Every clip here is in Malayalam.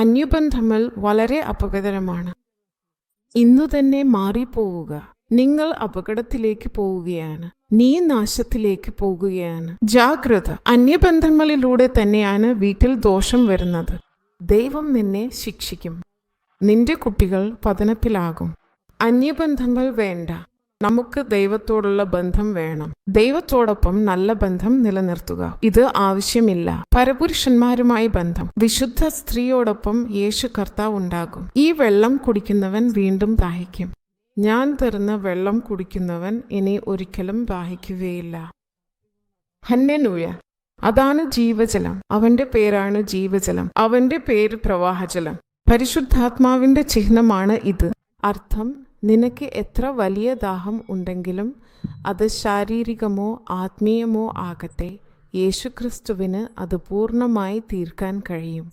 അന്യബന്ധങ്ങൾ വളരെ അപകടകരമാണ്. ഇന്നു തന്നെ മാറിപ്പോവുക. നിങ്ങൾ അപകടത്തിലേക്ക് പോവുകയാണ്. നീ നാശത്തിലേക്ക് പോകുകയാണ് ജാഗ്രത. അന്യബന്ധങ്ങളിലൂടെ തന്നെയാണ് വീട്ടിൽ ദോഷം വരുന്നത്. ദൈവം നിന്നെ ശിക്ഷിക്കും. നിന്റെ കുട്ടികൾ പതനത്തിലാകും. അന്യബന്ധങ്ങൾ വേണ്ട. നമുക്ക് ദൈവത്തോടുള്ള ബന്ധം വേണം. ദൈവത്തോടൊപ്പം നല്ല ബന്ധം നിലനിർത്തുക. ഇത് ആവശ്യമില്ല. പരപുരുഷന്മാരുമായി ബന്ധം. വിശുദ്ധ സ്ത്രീയോടൊപ്പം യേശു കർത്താവ് ഉണ്ടാകും. ഈ വെള്ളം കുടിക്കുന്നവൻ വീണ്ടും ദാഹിക്കും. ഞാൻ തരുന്ന വെള്ളം കുടിക്കുന്നവൻ ഇനി ഒരിക്കലും ദാഹിക്കുകയില്ല. ഹന്നനൂയ അതാണ് ജീവജലം. അവന്റെ പേരാണ് ജീവജലം. അവന്റെ പേര് പ്രവാഹജലം. പരിശുദ്ധാത്മാവിന്റെ ചിഹ്നമാണ് ഇത്. അർത്ഥം നിനക്ക് എത്ര വലിയ ദാഹം ഉണ്ടെങ്കിലും അത് ശാരീരികമോ ആത്മീയമോ ആകട്ടെ യേശുക്രിസ്തുവിന് അത് പൂർണമായി തീർക്കാൻ കഴിയും.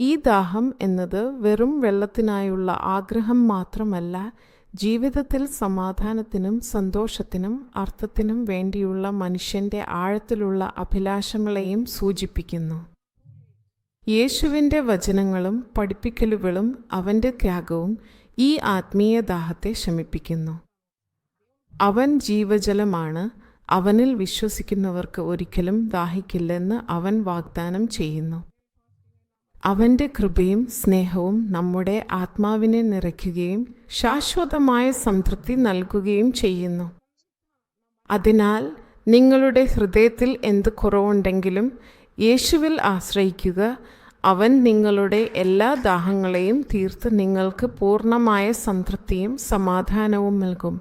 ഈ ദാഹം എന്നത് വെറും വെള്ളത്തിനായുള്ള ആഗ്രഹം മാത്രമല്ല ജീവിതത്തിൽ സമാധാനത്തിനും സന്തോഷത്തിനും അർത്ഥത്തിനും വേണ്ടിയുള്ള മനുഷ്യന്റെ ആഴത്തിലുള്ള അഭിലാഷങ്ങളെയും സൂചിപ്പിക്കുന്നു. യേശുവിന്റെ വചനങ്ങളും പഠിപ്പിക്കലുകളും അവന്റെ ത്യാഗവും ഈ ആത്മീയ ദാഹത്തെ ശമിപ്പിക്കുന്നു. അവൻ ജീവജലമാണ് അവനിൽ വിശ്വസിക്കുന്നവർക്ക് ഒരിക്കലും ദാഹിക്കില്ലെന്ന് അവൻ വാഗ്ദാനം ചെയ്യുന്നു. അവന്റെ കൃപയും സ്നേഹവും നമ്മുടെ ആത്മാവിനെ നിറയ്ക്കുകയും ശാശ്വതമായ സംതൃപ്തി നൽകുകയും ചെയ്യുന്നു. അതിനാൽ നിങ്ങളുടെ ഹൃദയത്തിൽ എന്ത് കുറവുണ്ടെങ്കിലും യേശുവിൽ ആശ്രയിക്കുക അവൻ നിങ്ങളുടെ എല്ലാ ദാഹങ്ങളെയും തീർത്ത് നിങ്ങൾക്ക് പൂർണമായ സംതൃപ്തിയും സമാധാനവും നൽകും.